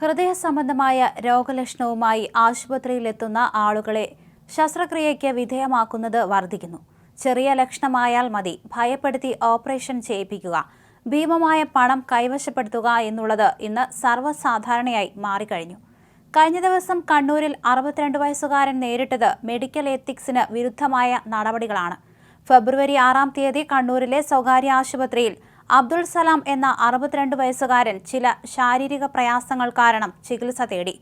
ഹൃദയ സംബന്ധമായ രോഗലക്ഷണവുമായി ആശുപത്രിയിലെത്തുന്ന ആളുകളെ ശസ്ത്രക്രിയയ്ക്ക് വിധേയമാക്കുന്നത് വർദ്ധിക്കുന്നു. ചെറിയ ലക്ഷണമായാൽ മതി. ഭയപ്പെടുത്തി ഓപ്പറേഷൻ ചെയ്യിപ്പിക്കുക. ഭീമമായ പണം കൈവശപ്പെടുത്തുക എന്നുള്ളത് ഇന്ന് സർവസാധാരണയായി മാറിക്കഴിഞ്ഞു. കഴിഞ്ഞ ദിവസം കണ്ണൂരിൽ അറുപത്തിരണ്ട് വയസ്സുകാരൻ നേരിട്ടത് മെഡിക്കൽ എത്തിക്സിന് വിരുദ്ധമായ നടപടികളാണ്. ഫെബ്രുവരി ആറാം തീയതി കണ്ണൂരിലെ സ്വകാര്യ ആശുപത്രിയിൽ അബ്ദുൾ സലാം എന്ന അറുപത്തിരണ്ട് വയസ്സുകാരൻ ചില ശാരീരിക പ്രയാസങ്ങൾ കാരണം ചികിത്സ തേടി.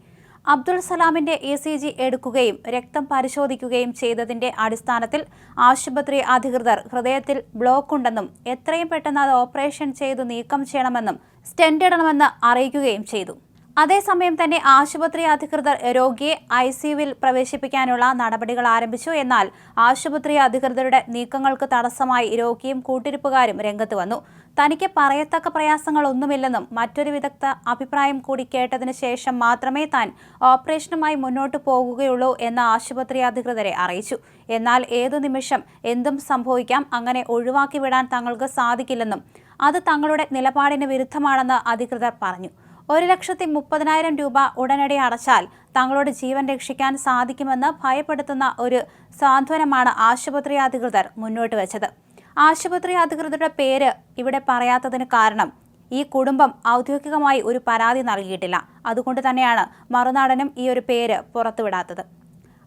അബ്ദുൾ സലാമിന്റെ ഇ സി ജി എടുക്കുകയും രക്തം പരിശോധിക്കുകയും ചെയ്തതിന്റെ അടിസ്ഥാനത്തിൽ ആശുപത്രി അധികൃതർ ഹൃദയത്തിൽ ബ്ലോക്ക് ഉണ്ടെന്നും എത്രയും പെട്ടെന്ന് അത് ഓപ്പറേഷൻ ചെയ്തു നീക്കം ചെയ്യണമെന്നും സ്റ്റെന്റ് ഇടണമെന്ന് അറിയിക്കുകയും ചെയ്തു. അതേസമയം തന്നെ ആശുപത്രി അധികൃതർ രോഗിയെ ഐ സിയുവിൽ പ്രവേശിപ്പിക്കാനുള്ള നടപടികൾ ആരംഭിച്ചു. എന്നാൽ ആശുപത്രി അധികൃതരുടെ നീക്കങ്ങൾക്ക് തടസ്സമായി രോഗിയും കൂട്ടിരിപ്പുകാരും രംഗത്ത് വന്നു. തനിക്ക് പറയത്തക്ക പ്രയാസങ്ങളൊന്നുമില്ലെന്നും മറ്റൊരു വിദഗ്ധ അഭിപ്രായം കൂടി കേട്ടതിന് ശേഷം മാത്രമേ താൻ ഓപ്പറേഷനുമായി മുന്നോട്ട് പോകുകയുള്ളൂ എന്ന് ആശുപത്രി അധികൃതരെ അറിയിച്ചു. എന്നാൽ ഏതു നിമിഷം എന്തും സംഭവിക്കാം അങ്ങനെ ഒഴിവാക്കി വിടാൻ തങ്ങൾക്ക് സാധിക്കില്ലെന്നും അത് തങ്ങളുടെ നിലപാടിന് വിരുദ്ധമാണെന്ന് അധികൃതർ പറഞ്ഞു. ഒരു ലക്ഷത്തി മുപ്പതിനായിരം രൂപ ഉടനടി അടച്ചാൽ തങ്ങളുടെ ജീവൻ രക്ഷിക്കാൻ സാധിക്കുമെന്ന് ഭയപ്പെടുത്തുന്ന ഒരു സാന്ത്വനമാണ് ആശുപത്രി അധികൃതർ മുന്നോട്ട് വെച്ചത്. ആശുപത്രി അധികൃതരുടെ പേര് ഇവിടെ പറയാത്തതിന് കാരണം ഈ കുടുംബം ഔദ്യോഗികമായി ഒരു പരാതി നൽകിയിട്ടില്ല. അതുകൊണ്ട് തന്നെയാണ് മറുനാടനും ഈ ഒരു പേര് പുറത്തുവിടാത്തത്.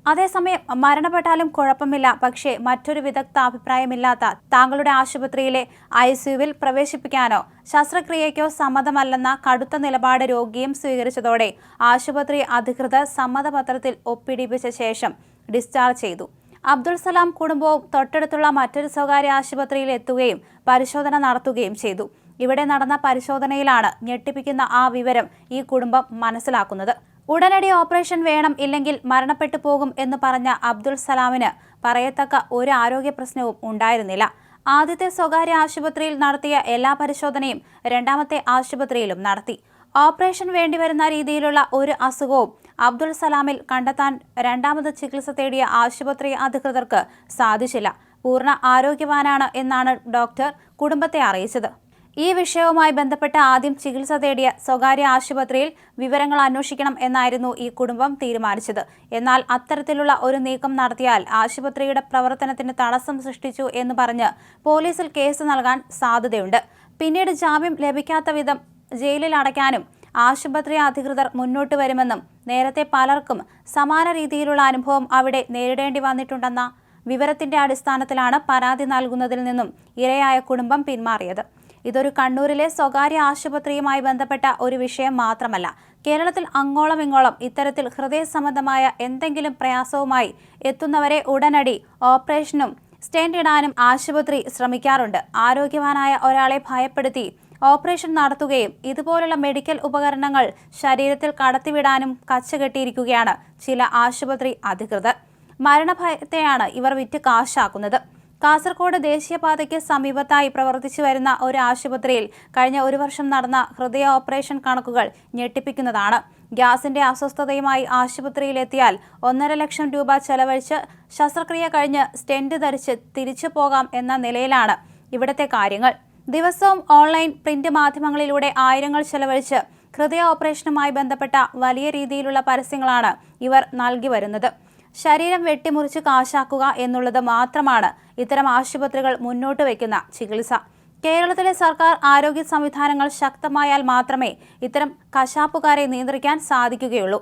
അതേസമയം മരണപ്പെട്ടാലും കുഴപ്പമില്ല. പക്ഷേ മറ്റൊരു വിദഗ്ധ അഭിപ്രായമില്ലാത്ത താങ്കളുടെ ആശുപത്രിയിലെ ഐ സിയുവിൽ പ്രവേശിപ്പിക്കാനോ ശസ്ത്രക്രിയയ്ക്കോ സമ്മതമല്ലെന്ന കടുത്ത നിലപാട് രോഗിയും സ്വീകരിച്ചതോടെ ആശുപത്രി അധികൃതർ സമ്മതപത്രത്തിൽ ഒപ്പിടിപ്പിച്ച ശേഷം ഡിസ്ചാർജ് ചെയ്തു. അബ്ദുൾ സലാം കുടുംബവും തൊട്ടടുത്തുള്ള മറ്റൊരു സ്വകാര്യ ആശുപത്രിയിൽ എത്തുകയും പരിശോധന നടത്തുകയും ചെയ്തു. ഇവിടെ നടന്ന പരിശോധനയിലാണ് ഞെട്ടിപ്പിക്കുന്ന ആ വിവരം ഈ കുടുംബം മനസ്സിലാക്കുന്നത്. ഉടനടി ഓപ്പറേഷൻ വേണം ഇല്ലെങ്കിൽ മരണപ്പെട്ടു പോകും എന്ന് പറഞ്ഞ അബ്ദുൾ സലാമിന് പറയത്തക്ക ഒരു ആരോഗ്യ പ്രശ്നവും ഉണ്ടായിരുന്നില്ല. ആദ്യത്തെ സ്വകാര്യ ആശുപത്രിയിൽ നടത്തിയ എല്ലാ പരിശോധനയും രണ്ടാമത്തെ ആശുപത്രിയിലും നടത്തി. ഓപ്പറേഷൻ വേണ്ടിവരുന്ന രീതിയിലുള്ള ഒരു അസുഖവും അബ്ദുൾ സലാമിൽ കണ്ടെത്താൻ രണ്ടാമത് ചികിത്സ തേടിയ ആശുപത്രി അധികൃതർക്ക് സാധിച്ചില്ല. പൂർണ ആരോഗ്യവാനാണ് എന്നാണ് ഡോക്ടർ കുടുംബത്തെ അറിയിച്ചത്. ഈ വിഷയവുമായി ബന്ധപ്പെട്ട് ആദ്യം ചികിത്സ തേടിയ സ്വകാര്യ ആശുപത്രിയിൽ വിവരങ്ങൾ അന്വേഷിക്കണം എന്നായിരുന്നു ഈ കുടുംബം തീരുമാനിച്ചത്. എന്നാൽ അത്തരത്തിലുള്ള ഒരു നീക്കം നടത്തിയാൽ ആശുപത്രിയുടെ പ്രവർത്തനത്തിന് തടസ്സം സൃഷ്ടിച്ചു എന്ന് പറഞ്ഞ് പോലീസിൽ കേസ് നൽകാൻ സാധ്യതയുണ്ട്. പിന്നീട് ജാമ്യം ലഭിക്കാത്ത വിധം ജയിലിൽ അടയ്ക്കാനും ആശുപത്രി അധികൃതർ മുന്നോട്ട് വരുമെന്നും നേരത്തെ പലർക്കും സമാന രീതിയിലുള്ള അനുഭവം അവിടെ നേരിടേണ്ടി വന്നിട്ടുണ്ടെന്ന വിവരത്തിന്റെ അടിസ്ഥാനത്തിലാണ് പരാതി നൽകുന്നതിൽ നിന്നും ഇരയായ കുടുംബം പിന്മാറിയത്. ഇതൊരു കണ്ണൂരിലെ സ്വകാര്യ ആശുപത്രിയുമായി ബന്ധപ്പെട്ട ഒരു വിഷയം മാത്രമല്ല. കേരളത്തിൽ അങ്ങോളം ഇങ്ങോളം ഇത്തരത്തിൽ ഹൃദയ സംബന്ധമായ എന്തെങ്കിലും പ്രയാസവുമായി എത്തുന്നവരെ ഉടനടി ഓപ്പറേഷനും സ്റ്റെന്റ് ഇടാനും ആശുപത്രി ശ്രമിക്കാറുണ്ട്. ആരോഗ്യവാനായ ഒരാളെ ഭയപ്പെടുത്തി ഓപ്പറേഷൻ നടത്തുകയും ഇതുപോലുള്ള മെഡിക്കൽ ഉപകരണങ്ങൾ ശരീരത്തിൽ കടത്തിവിടാനും കച്ചകെട്ടിയിരിക്കുകയാണ് ചില ആശുപത്രി അധികൃതർ. മരണഭയത്തെയാണ് ഇവർ വിറ്റ് കാശാക്കുന്നത്. കാസർഗോഡ് ദേശീയപാതയ്ക്ക് സമീപത്തായി പ്രവർത്തിച്ചു വരുന്ന ഒരു ആശുപത്രിയിൽ കഴിഞ്ഞ ഒരു വർഷം നടന്ന ഹൃദയ ഓപ്പറേഷൻ കണക്കുകൾ ഞെട്ടിപ്പിക്കുന്നതാണ്. ഗ്യാസിന്റെ അസ്വസ്ഥതയുമായി ആശുപത്രിയിലെത്തിയാൽ ഒന്നര ലക്ഷം രൂപ ചെലവഴിച്ച് ശസ്ത്രക്രിയ കഴിഞ്ഞ് സ്റ്റെന്റ് ധരിച്ച് തിരിച്ചു പോകാം എന്ന നിലയിലാണ് ഇവിടുത്തെ കാര്യങ്ങൾ. ദിവസവും ഓൺലൈൻ പ്രിന്റ് മാധ്യമങ്ങളിലൂടെ ആയിരങ്ങൾ ചെലവഴിച്ച് ഹൃദയ ഓപ്പറേഷനുമായി ബന്ധപ്പെട്ട വലിയ രീതിയിലുള്ള പരസ്യങ്ങളാണ് ഇവർ നൽകി വരുന്നത്. ശരീരം വെട്ടിമുറിച്ച് കാശാക്കുക എന്നുള്ളത് മാത്രമാണ് ഇത്തരം ആശുപത്രികൾ മുന്നോട്ട് വയ്ക്കുന്ന ചികിത്സ. കേരളത്തിലെ സർക്കാർ ആരോഗ്യ സംവിധാനങ്ങൾ ശക്തമായാൽ മാത്രമേ ഇത്തരം കശാപ്പുകാരെ നിയന്ത്രിക്കാൻ സാധിക്കുകയുള്ളൂ.